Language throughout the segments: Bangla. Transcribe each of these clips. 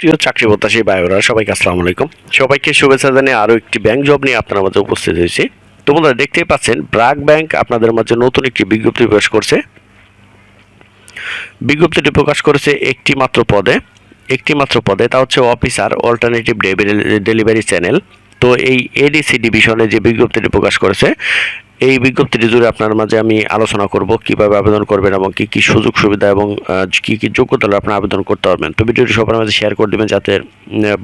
প্রিয় চাকরি প্রত্যাশী ভাইরা সবাইকে আসসালামু আলাইকুম। সবাইকে শুভেচ্ছা জানিয়ে আরও একটি ব্যাংক জব নিয়ে আপনার মাঝে উপস্থিত হয়েছি। তোমরা দেখতেই পাচ্ছেন ব্রাক ব্যাংক আপনাদের মাঝে নতুন একটি বিজ্ঞপ্তি প্রকাশ করছে। বিজ্ঞপ্তিটি প্রকাশ করেছে একটি মাত্র পদে। একটি মাত্র পদে, তা হচ্ছে অফিসার অল্টারনেটিভ ডেলিভারি চ্যানেল তো এই এডিসি ডিভিশনে যে বিজ্ঞপ্তিটি প্রকাশ করেছে এই বিজ্ঞপ্তিটি জুড়ে আপনার মাঝে আমি আলোচনা করব, কীভাবে আবেদন করবেন এবং কি কি সুযোগ সুবিধা এবং কি কি যোগ্যতা হলে আপনার আবেদন করতে পারবেন। তো ভিডিওটি সবার মাঝে শেয়ার করে দেবেন যাতে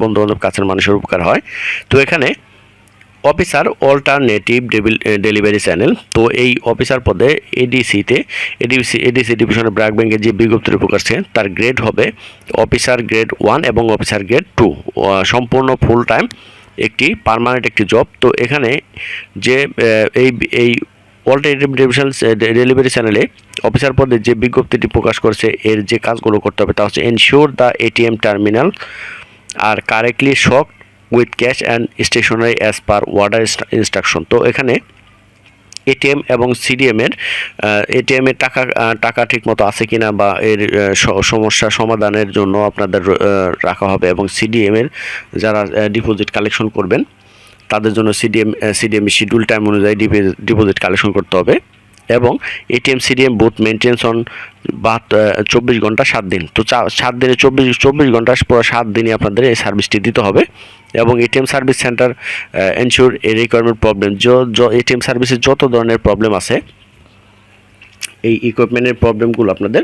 বন্ধু বান্ধব কাছের মানুষের উপকার হয়। তো এখানে, অফিসার অল্টারনেটিভ ডেলিভারি চ্যানেল। তো এই অফিসার পদে এডিসিতে, এডিসি এডিসি ডিভিশনের ব্র্যাক ব্যাংকের যে বিজ্ঞপ্তিটি প্রকাশছে তার গ্রেড হবে অফিসার গ্রেড ওয়ান এবং অফিসার গ্রেড টু সম্পূর্ণ ফুল টাইম একটি পার্মানেন্ট একটি জব তো এখানে যে এই এই অল্টারনেটিভ ডিভিশন ডেলিভারি চ্যানেলে অফিসার পদে যে বিজ্ঞপ্তিটি প্রকাশ করছে, এর যে কাজগুলো করতে হবে তা হচ্ছে ensure the ATM terminal are correctly stocked with cash and stationery as per order instruction তো এখানে এটিএম এবং সিডিএম এর এটিএম টাকা টাকা ঠিকমতো আছে কিনা বা এর সমস্যা সমাধানের জন্য আপনাদের রাখা হবে এবং সিডিএম এর যারা ডিপোজিট কালেকশন করবেন, তাদের জন্য সিডিএম সিডিএম শিডিউল টাইম অনুযায়ী ডিপোজিট কালেকশন করতে হবে। এবং ATM CDM booth maintenance on বাহাত চব্বিশ ঘণ্টা সাত দিন। তো সাত দিনে চব্বিশ চব্বিশ ঘণ্টা পুরো সাত দিনই আপনাদের এই সার্ভিসটি দিতে হবে। এবং ATM service centre ensure a requirement problem ATM সার্ভিসের যত ধরনের প্রবলেম আছে, এই ইকুইপমেন্টের প্রবলেমগুলো আপনাদের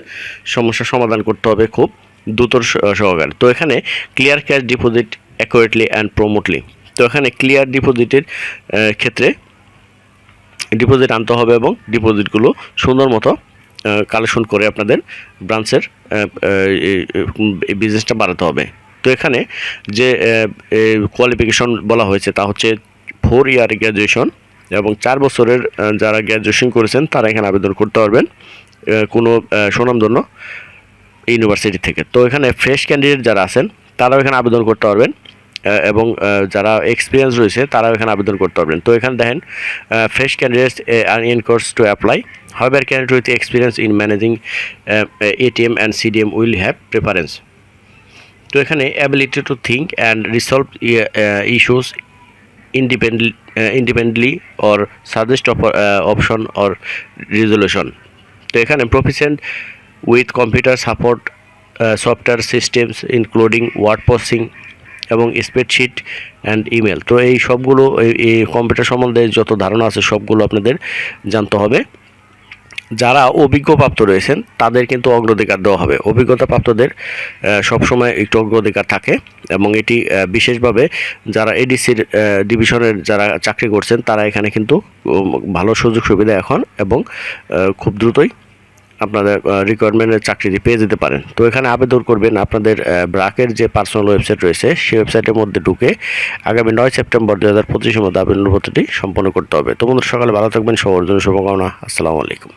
সমস্যার সমাধান করতে হবে খুব দ্রুত সহকারে। তো এখানে clear cash deposit accurately and promptly তো এখানে ক্লিয়ার ডিপোজিটের ক্ষেত্রে ডিপোজিট আনতে হবে এবং ডিপোজিটগুলো সুন্দর মতো কালেকশন করে আপনাদের ব্রাঞ্চের বিজনেসটা বাড়াতে হবে। তো এখানে যে কোয়ালিফিকেশন বলা হয়েছে তা হচ্ছে ফোর ইয়ার গ্র্যাজুয়েশন এবং চার বছরের যারা গ্র্যাজুয়েশন করেছেন তারা এখানে আবেদন করতে পারবেন কোনো সুনামধন্য ইউনিভার্সিটি থেকে। তো এখানে ফ্রেশ ক্যান্ডিডেট যারা আছেন তারাও এখানে আবেদন করতে পারবেন। এবং যারা এক্সপিরিয়েন্স রয়েছে তারাও এখানে আবেদন করতে পারবেন। তো এখানে দেখেন fresh candidates are encouraged to apply however candidate with experience in managing ATM and CDM will have preference তো এখানে ability to think and resolve issues uh, independently or suggest op- uh, option তো এখানে proficient with computer support software systems including word processing এবং স্প্রেডশিট অ্যান্ড ইমেল তো এই সবগুলো, এই- কম্পিউটার সম্বন্ধে যত ধারণা আছে, সবগুলো আপনাদের জানতে হবে। যারা অভিজ্ঞপ্রাপ্ত রয়েছেন, তাদের কিন্তু অগ্রাধিকার দেওয়া হবে। অভিজ্ঞতা প্রাপ্তদের সবসময় একটু অগ্রাধিকার থাকে এবং এটি বিশেষভাবে যারা এডিসির ডিভিশনের যারা চাকরি করছেন, তারা এখানে কিন্তু ভালো সুযোগ সুবিধা এখন এবং খুব দ্রুতই আপনাদের রিকোয়ারমেন্টের চাকরিটি পেয়ে যেতে পারেন। তো এখানে আবেদন করবেন আপনাদের ব্রাকের যে পার্সোনাল ওয়েবসাইট রয়েছে, সেই ওয়েবসাইটের মধ্যে ঢুকে আগামী নয় সেপ্টেম্বর দু হাজার পঁচিশের মধ্যে আবেদন পত্রটি সম্পন্ন করতে হবে। তো বন্ধুরা, সকালে ভালো থাকবেন, সবার জন্য শুভকামনা। আসসালামু আলাইকুম।